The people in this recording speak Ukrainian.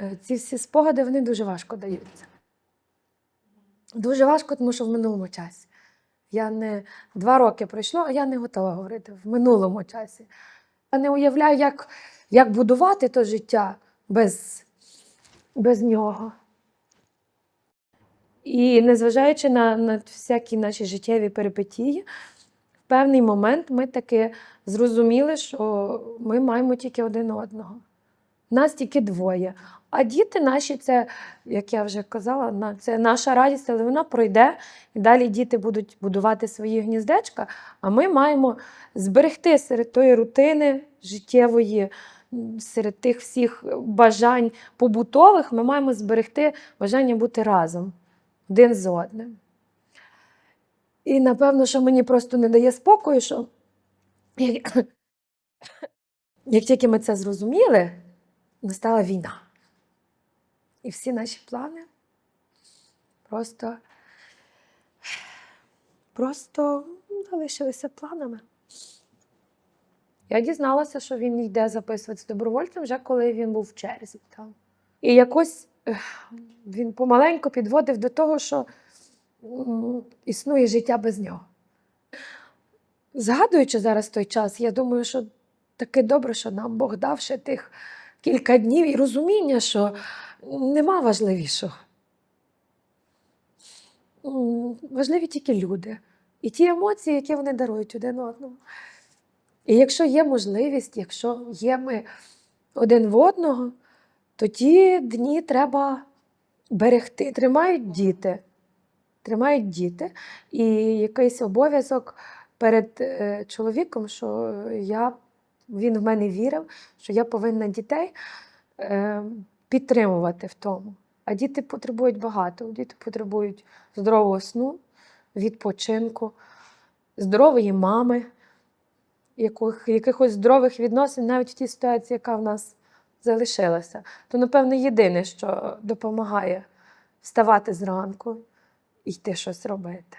е, ці всі спогади вони дуже важко даються. Дуже важко, тому що в минулому часі. Я не два роки пройшло, а я не готова говорити в минулому часі. Я не уявляю, як, як будувати то життя без, без нього. І незважаючи на, на всякі наші життєві перипетії, в певний момент ми таки зрозуміли, що ми маємо тільки один одного. Нас тільки двоє. А діти наші, це, як я вже казала, це наша радість, але вона пройде, і далі діти будуть будувати свої гніздечка, а ми маємо зберегти серед тої рутини життєвої, серед тих всіх бажань побутових, ми маємо зберегти бажання бути разом один з одним. І напевно, що мені просто не дає спокою, що як, тільки ми це зрозуміли, настала війна. І всі наші плани просто, просто залишилися планами. Я дізналася, що він йде записуватися добровольцем вже коли він був в черзі. Там. І якось він помаленьку підводив до того, що існує життя без нього. Згадуючи зараз той час, я думаю, що таке добре, що нам Бог дав ще тих кілька днів і розуміння, що нема важливішого. Важливі тільки люди і ті емоції, які вони дарують один одному. І якщо є можливість, якщо є ми один в одного, то ті дні треба берегти. Тримають діти. Тримають діти. І якийсь обов'язок перед е, чоловіком, що я, він в мене вірив, що я повинна дітей е, підтримувати в тому. А діти потребують багато. Діти потребують здорового сну, відпочинку, здорової мами, яких, якихось здорових відносин, навіть в тій ситуації, яка в нас залишилася. То, напевно, єдине, що допомагає вставати зранку і йти щось робити.